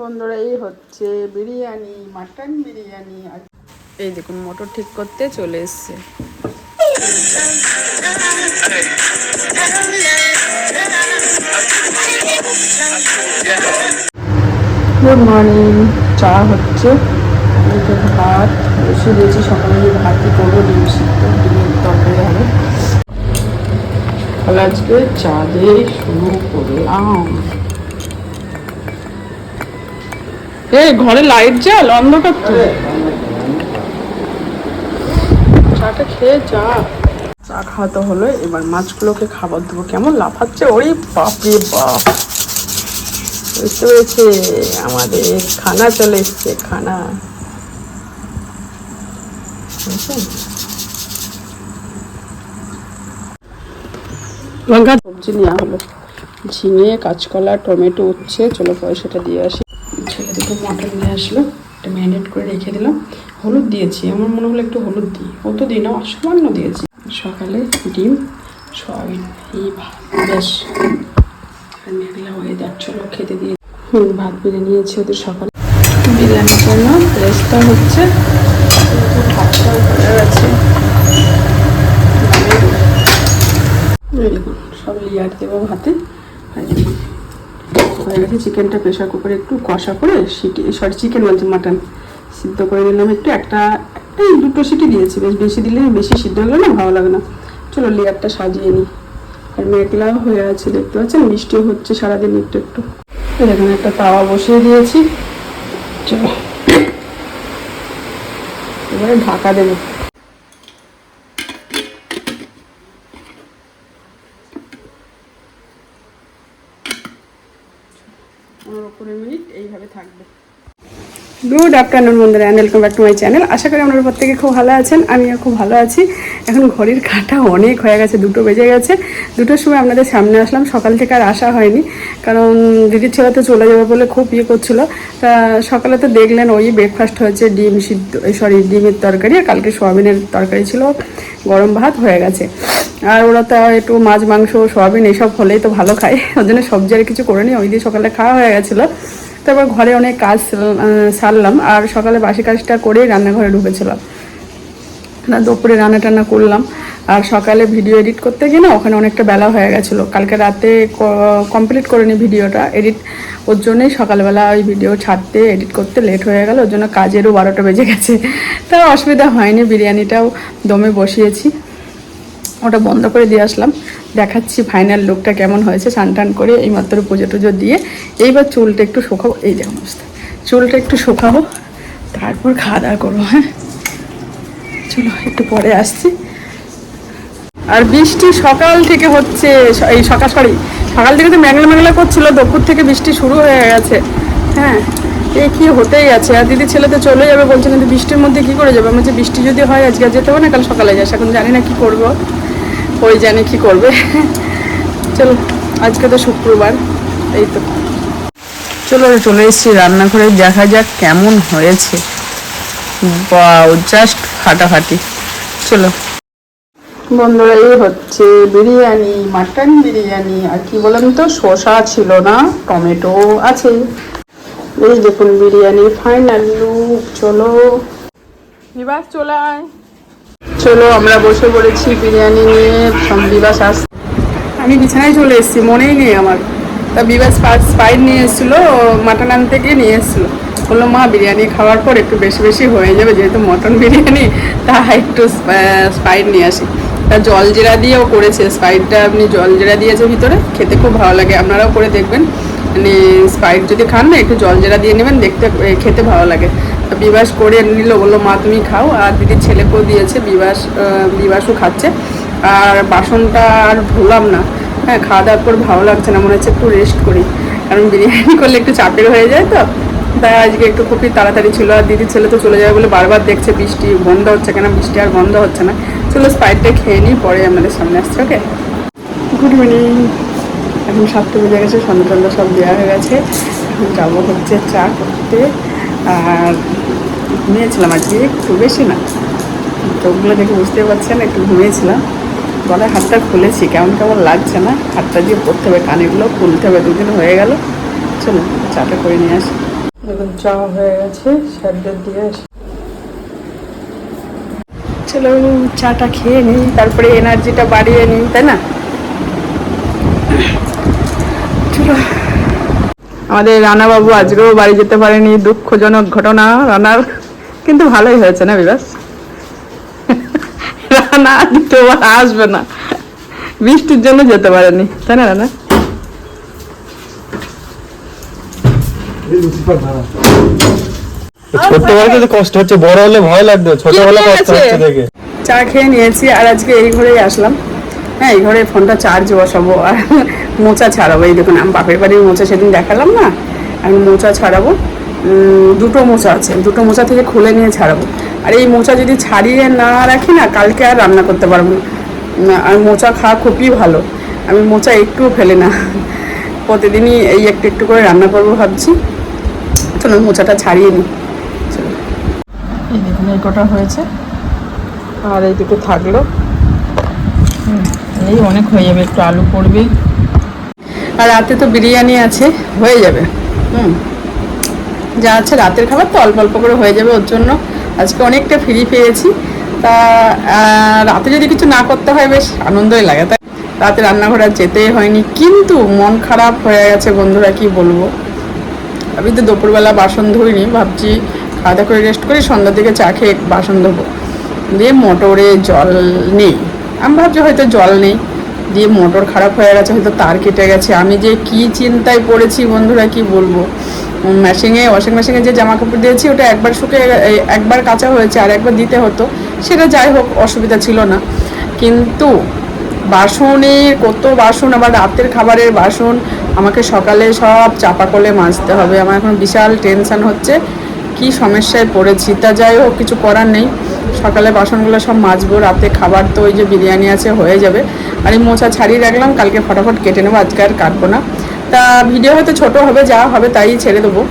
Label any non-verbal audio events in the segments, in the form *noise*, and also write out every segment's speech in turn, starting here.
বন্ধুরা এই হচ্ছে বিরিয়ানি মাটন বিরিয়ানি এই দেখুন, মোটর ঠিক করতে চলে এসছে। গুড মর্নিং চা হচ্ছে। ভাত বসে দিয়েছি, সকালে ভাতই করব, ডিম সিদ্ধ, ডিমের তরকারি হবে। আজকে চা দিয়ে শুরু করলাম। এই ঘরে লাইট জ্বাল, অন্ধকার তো। চাটা খেয়ে চা চা খাওয়া তো হলো, এবার মাছগুলোকে খাবার দেবো। কেমন লাফাচ্ছে? ওরে বাপরে বাপ। বুঝতে পেরেছে? আমাদের খানা চলে এসছে, খানা। লঙ্কা সবজি নেওয়া হলো। ঝিঙে, কাঁচকলা, টমেটো উচ্ছে, চলো পয়সাটা দিয়ে আসি। দুটো মটন নিয়ে আসলো, এটা ম্যারিনেট করে রেখে দিলাম। হলুদ দিয়েছি, আমার মনে হলো একটু হলুদ দিই। অত দিই না সামান্য দিয়েছি। সকালে ডিম, সয়াবিন, এই বেশ মেঘলা ওয়েদার চলো খেতে দিয়ে। হুম, ভাত বেড়ে নিয়েছি ওদের সকালে। বিরিয়ানির জন্য রেস্তা হচ্ছে, ভাতটাও হয়ে গেছে সব লেয়ার দেবো ভাতে। আর হয়ে গেছে চিকেনটা প্রেশার কুকারে একটু কষা করে সিটি সরি চিকেন বলছি মাটন সিদ্ধ করে নিলাম একটু, একটা, এই দুটো সিটি দিয়েছি, বেশ বেশি দিলে বেশি সিদ্ধ হলে না ভালো লাগে না। চলো লেয়ারটা সাজিয়ে নিই। আর মেঘলা হয়ে আছে, দেখতে পাচ্ছেন? বৃষ্টিও হচ্ছে সারাদিন একটু একটু। এই দেখুন একটা তাওয়া বসিয়ে দিয়েছি। চলো। এবারে ঢাকা দেবো। এইভাবে থাকবে। গুড আফটারনুন বন্ধুরা and welcome back to my channel আশা করি আপনারা প্রত্যেকে খুব ভালো আছেন, আমিও খুব ভালো আছি। এখন ঘড়ির কাঁটা অনেক হয়ে গেছে, দুটো বেজে গেছে। দুটোর সময় আপনাদের সামনে আসলাম, সকাল থেকে আর আসা হয়নি, কারণ দিদির ছেলে তো চলে যাবে বলে খুব ইয়ে করছিল। তা সকালে তো দেখলেন ওই ব্রেকফাস্ট হয়েছে, ডিম সিদ্ধ সরি ডিমের তরকারি, আর কালকে সোয়াবিনের তরকারি ছিল, গরম ভাত হয়ে গেছে। আর ওরা তো একটু মাছ, মাংস, সোয়াবিন এইসব হলেই তো ভালো খায় ওই জন্য সবজি আর কিছু করে নি ওই দিয়ে সকালে খাওয়া হয়ে গেছিল। তারপর ঘরে অনেক কাজ সারলাম- আর সকালে বাসি কাজটা করেই রান্নাঘরে ঢুকেছিলাম। না, দুপুরে রান্না টান্না করলাম আর সকালে ভিডিও এডিট করতে গিয়ে না ওখানে অনেকটা বেলা হয়ে গেছিল। কালকে রাতে কমপ্লিট করিনি ভিডিওটা, এডিট ওর জন্যই সকালবেলা ওই ভিডিও ছাড়তে, এডিট করতে লেট হয়ে গেল, ওর জন্য কাজেরও বারোটা বেজে গেছে। তা অসুবিধা হয়নি, বিরিয়ানিটাও দমে বসিয়েছি। ওটা বন্ধ করে দিয়ে আসলাম। দেখাচ্ছি ফাইনাল লুকটা কেমন হয়েছে। টান করে এইমাত্র পুজো টুজো দিয়ে এইবার চুলটা একটু শুকাবো এই যে অবস্থা। চুলটা একটু শুকাবো তারপর খাওয়া দাওয়া করব হ্যাঁ। চলো, একটু পরে আসছি। আর বৃষ্টি সকাল থেকে হচ্ছে, এই সকাল সরি সকাল থেকে তো মেঘলা মেঘলা করছিল, দুপুর থেকে বৃষ্টি শুরু হয়ে গেছে। হ্যাঁ এ কি হতেই আছে। আর দিদি ছেলে তো চলে যাবে বলছে, কিন্তু বৃষ্টির মধ্যে কি করে যাবে? আমি বলছি, বৃষ্টি যদি হয়, আজকে যেতে হবে না, কাল সকালে যাস। এখন জানি না কি করব। ওই জানে কি করবে। চলো আজকে তো শুক্রবার এই তো। চলো চলে এসেছি রান্নাঘরে দেখা যাক কেমন হয়েছে। জাস্ট ফাটাফাটি। চলো। বন্ধুরা এই হচ্ছে বিরিয়ানি মাটন বিরিয়ানি আর কি বলেন তো শসা ছিল না টমেটো আছে। এই দেখুন বিরিয়ানির ফাইনাল লুক চলো। বিবাস চলে আয়। চলো আমরা বসে পড়েছি বিরিয়ানি নিয়ে বিবাস আস আমি বিছানায় চলে এসেছি, মনেই নেই আমার। তা বিবাস স্পাইড নিয়ে এসেছিল মাটন আন থেকে নিয়ে এসেছিল। বলল মা, বিরিয়ানি খাওয়ার পর একটু বেশি বেশি হয়ে যাবে, যেহেতু মটন বিরিয়ানি, তা একটু স্পাইড নিয়ে আসি। তা জল জিরা দিয়েও করেছে স্পাইডটা আপনি জল জিরা দিয়েছে ভিতরে, খেতে খুব ভালো লাগে, আপনারাও করে দেখবেন। মানে স্পাইড যদি খান না, একটু জল জিরা দিয়ে নেবেন, দেখতে খেতে ভালো লাগে। বিবাস করে নিল, বলল, মা, তুমি খাও। আর দিদির ছেলেকেও দিয়েছে, বিবাস বিবাসও খাচ্ছে। আর বাসনটা আর ধুলাম না। হ্যাঁ খাওয়া দাওয়ার পর ভালো লাগছে না, মনে হচ্ছে একটু রেস্ট করি। কারণ বিরিয়ানি *laughs* করলে একটু চাপের হয়ে যায় তো। তাই আজকে একটু খুবই তাড়াতাড়ি ছিল, আর দিদির ছেলে তো চলে যাবে বলে বারবার দেখছে, বৃষ্টি বন্ধ হচ্ছে কেন? বৃষ্টি আর বন্ধ হচ্ছে না। চলো স্পাইটটা খেয়ে নিই, পরে আমাদের সামনে আসছে, ওকে? গুড মর্নিং এখন সাতটা বেজে গেছে সন্ধ্যা সব দেওয়া হয়ে গেছে। এখন যাব হচ্ছে চা করতে। আর ঘুমিয়েছিলাম আজকে একটু বেশি না। চোখগুলো দেখে বুঝতে পারছেন একটু ঘুমিয়েছিলাম। গলায় হাতটা খুলেছি কেমন কেমন লাগছে না? হাতটা দিয়ে পড়তে হবে কানেগুলো খুলতে হবে দুদিন হয়ে গেল। চলো চাটা করে নিয়ে আসি। দেখুন চা হয়ে গেছে স্যারদের দিয়ে আসি চলো চাটা খেয়ে নিই তারপরে এনার্জিটা বাড়িয়ে নিই তাই না? চলো আমাদের রানাবাবু আজকেও বাড়ি যেতে পারেনি দুঃখজনক ঘটনা। রানার কিন্তু ভালোই হয়েছে না বিবাস? রানা দ্বিতীয়বার আসবে না। বৃষ্টির জন্য যেতে পারেনি। তাই না রানা? ছোটবেলাতে তো কষ্ট হচ্ছে বড় হলে ভয় লাগবে ছোটবেলা কষ্ট হচ্ছে দেখে। চা খেয়ে নিয়েছি আর আজকে এই ঘরেই আসলাম। হ্যাঁ এই ঘরে ফোনটা চার্জ বসাবো। আর মোচা ছাড়াবো। এই দেখুন, আমি বাপের বাড়ির মোচা সেদিন দেখালাম না? আমি মোচা ছাড়াবো। দুটো মোচা আছে। দুটো মোচা থেকে খুলে নিয়ে ছাড়াবো। আর এই মোচা যদি ছাড়িয়ে না রাখি না, কালকে আর রান্না করতে পারব না। আর মোচা খাওয়া খুবই ভালো। আমি মোচা একটুও ফেলে না। প্রতিদিনই এই একটু একটু করে রান্না করব ভাবছি। চলো মোচাটা ছাড়িয়ে নিই। এই দেখুন, এই কটা হয়েছে। আর এই দুটো থাকল। এই অনেক হয়ে যাবে। একটু আলু পড়বে। আর রাতে তো বিরিয়ানি আছে, হয়ে যাবে। হুম। যা আছে রাতের খাবার তো অল্প অল্প করে হয়ে যাবে ওর জন্য। আজকে অনেকটা ফ্রি পেয়েছি। তা রাতে যদি কিছু না করতে হয় বেশ আনন্দই লাগে। তাই রাতে রান্নাঘরে আর যেতেই হয়নি। কিন্তু মন খারাপ হয়ে গেছে বন্ধুরা, কি বলব? আমি তো দুপুরবেলা বাসন ধুইনি, ভাবছি খাওয়া করে রেস্ট করি, সন্ধ্যার দিকে চা খেয়ে বাসন ধোবো। দিয়ে মোটরে জল নেই। আমি ভাবছি হয়তো জল নেই। দিয়ে মোটর খারাপ হয়ে গেছে, হয়তো তার কেটে গেছে। আমি যে কি চিন্তায় পড়েছি বন্ধুরা, কি বলব? মেশিনে ওয়াশিং মেশিনে যে জামা কাপড় দিয়েছি, ওটা একবার শুকে একবার কাঁচা হয়েছে আর একবার দিতে হতো। সেটা যাই হোক, অসুবিধা ছিল না। কিন্তু বাসনের, কত বাসন আবার রাতের খাবারের বাসন, আমাকে সকালে সব চাপা কলে মাজতে হবে। আমার এখন বিশাল টেনশন হচ্ছে। কি সমস্যায় পড়েছি? তা যাই হোক, কিছু করার নেই। সকালে বাসনগুলো সব মাজবো, রাতে খাবার তো ওই যে বিরিয়ানি আছে হয়ে যাবে। আর এই মোচা ছাড়িয়ে রাখলাম, কালকে ফটাফট কেটে নেব, আজকে আর কাটবো না। তা ভিডিও হয়তো ছোট হবে, যা হবে তাই ছেড়ে দেবো।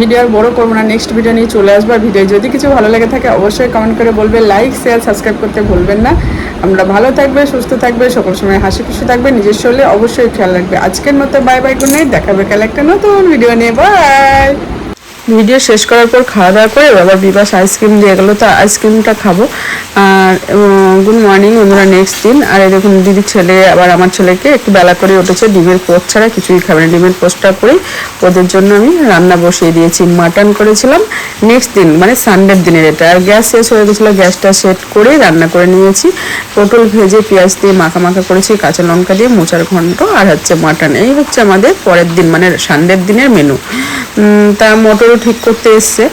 ভিডিও আর বড় করব না নেক্সট ভিডিও নিয়ে চলে আসব। আর ভিডিও যদি কিছু ভালো লেগে থাকে, অবশ্যই কমেন্ট করে বলবে লাইক শেয়ার সাবস্ক্রাইব করতে ভুলবেন না। আমরা ভালো থাকবে, সুস্থ থাকবে, সকল সময় হাসি খুশি থাকবে, নিজের শরীরে অবশ্যই খেয়াল রাখবে। আজকের মতো বাই বাই নাইট দেখাবে কাল একটা নতুন ভিডিও নিয়ে। বাই ভিডিও শেষ করার পর খাওয়া দাওয়া করে আবার বিবাস আইসক্রিম দিয়ে গেলো, তো আইসক্রিমটা খাব। আর গুড মর্নিং বন্ধুরা নেক্সট দিন। আর দেখুন, দিদির ছেলে, আবার আমার ছেলেকে একটু বেলা করে উঠেছে, ডিমের পোস্ট ছাড়া কিছুই খাবে না। ডিমের পোস্টটা করেই ওদের জন্য আমি রান্না বসিয়ে দিয়েছি, মাটন করেছিলাম। নেক্সট দিন মানে সানডের দিনের এটা। আর গ্যাস শেষ হয়ে গেছিল, গ্যাসটা সেট করেই রান্না করে নিয়েছি। পটল ভেজে পেঁয়াজ দিয়ে মাখা মাখা করেছি, কাঁচা লঙ্কা দিয়ে মোচার ঘন্ট, আর হচ্ছে মাটন। এই হচ্ছে আমাদের পরের দিন মানে সানডের দিনের মেনু তা মোটরও ঠিক করতে এসছে।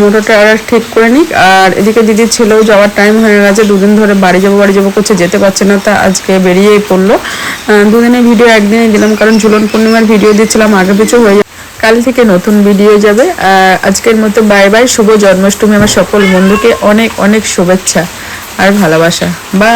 মোটরটা আর ঠিক করে নিক। আর এদিকে দিদির ছেলেও যাওয়ার টাইম হয়ে গেছে। দুদিন ধরে বাড়ি যাব বাড়ি যাব করছে, যেতে পারছে না। তা আজকে বেরিয়েই পড়ল। দুদিনের ভিডিও একদিনে দিলাম, কারণ ঝুলন পূর্ণিমার ভিডিও দিচ্ছিলাম, আগে পিছু হয়ে কাল থেকে নতুন ভিডিও যাবে। আজকের মতো বাই বাই শুভ জন্মাষ্টমী। আমার সকল বন্ধুকে অনেক অনেক শুভেচ্ছা আর ভালোবাসা। বাই